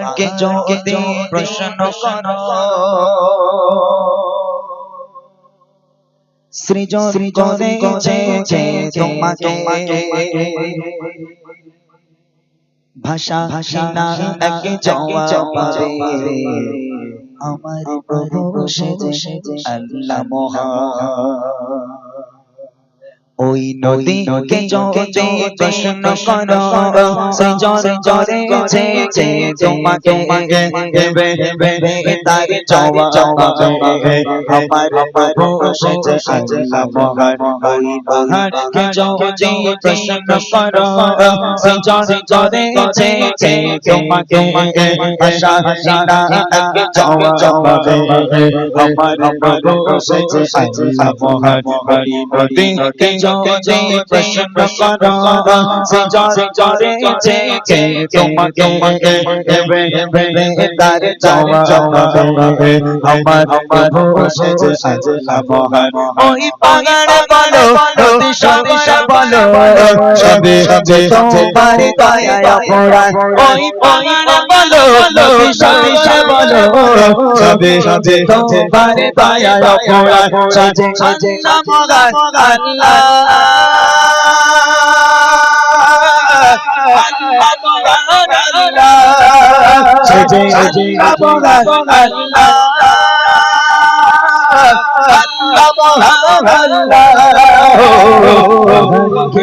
পাহাড়কে যদি প্রশ্ন করো। সৃজন করেছে তোমাকে ভাষা ভাষা না একে জবাবে আমার প্রভু সেজে আল্লাহ মহান। ওই নদীকে যদি প্রশ্ন করো সে জরে জরে যে তোমাকে তার জবাবে আমার প্রভু সেজে আল্লাহ মহান ওই পাহাড়কে যদি প্রশ্ন করো সে জরে জরে যে তোমাকে ভাষা ভাষা একে জবাবে আমার প্রভু সেজে আল্লাহ মহান ওই নদীকে যদি প্রশ্ন করো সে জরে জরে যে তোমাকে হেবে হেবে তার পাহাড় সবে সবে তোমার দয়া অপরাধ ওই পাহাড় বলো নদী সদিশা বলো। সবে সবে তোমার দয়া অপরাধ সাজে সাজে মগান আল্লাহ। আল্লাহ মগান আল্লাহ।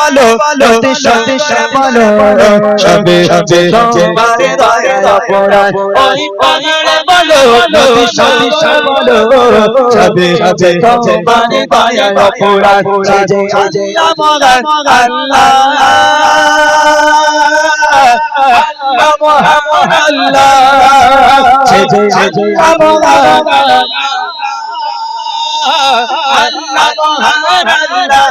বলো নদী সদিশা বলো সবে সবে তোমার দয়া অপরাধ ওই পাহাড় বলো নদী সদিশা বলো সবে সবে তোমার দয়া অপরাধ সাজে সাজে আমার আল্লাহ আল্লাহ মোহাম্মদ আল্লাহ সেজে সেজে আমার আল্লাহ আল্লাহ মহান আল্লাহ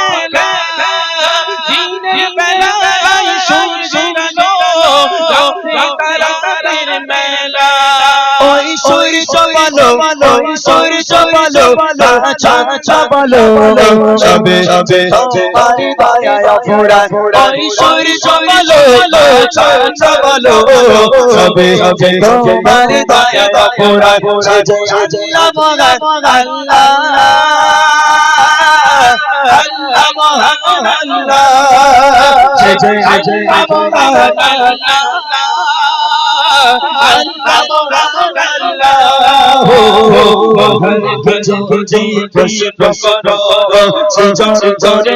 বলো সূর্য বলো আচ্ছা বলো সবে সবে তোমার দয়া অপরাধ ওই সূর্য বলো আচ্ছা বলো সবে সবে তোমার দয়া অপরাধ সাজে সাজে আল্লাহ আল্লাহ মহান আল্লাহ সাজে সাজে খুশি প্রকট সে জড়ে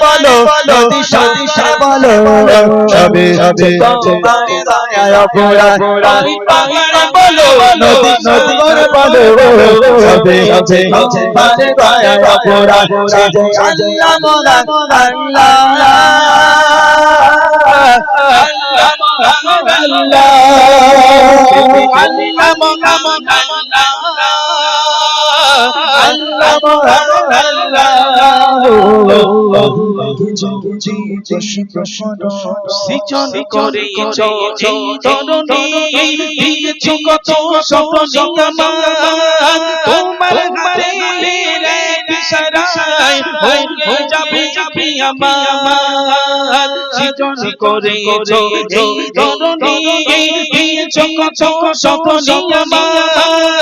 বলো নদী সদিশা বলো সবে সবে তোমার দয়া অপরাধ ওই পাহাড়ে বলো নদী নদী বলো সবে সবে তোমার দয়া অপরাধ আল্লাহ মহান আল্লাহ আল্লাহ মহান আল্লাহ আল্লাহ আল্লাহ সৃজন করে তরুণী দিয়েছ কত স্বপ্ন তোমার হাতে যাবে যাবে আমার। সৃজন এই ধরনী দিয়েছ কত সপনি আমার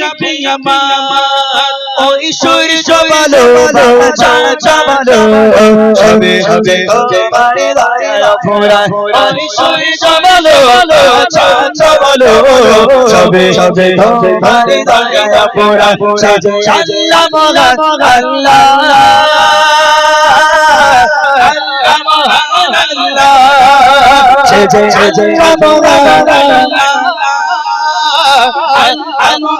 যাবে আমার। ওই সূর্য বলো বলো সবে সবে তোমারে দয়া ফোরা ওই সূর্য বলো বলো সবে সবে তোমারে দয়া ফোরা আল্লাহ মহান আল্লাহ আল্লাহ মহান। আল্লাহ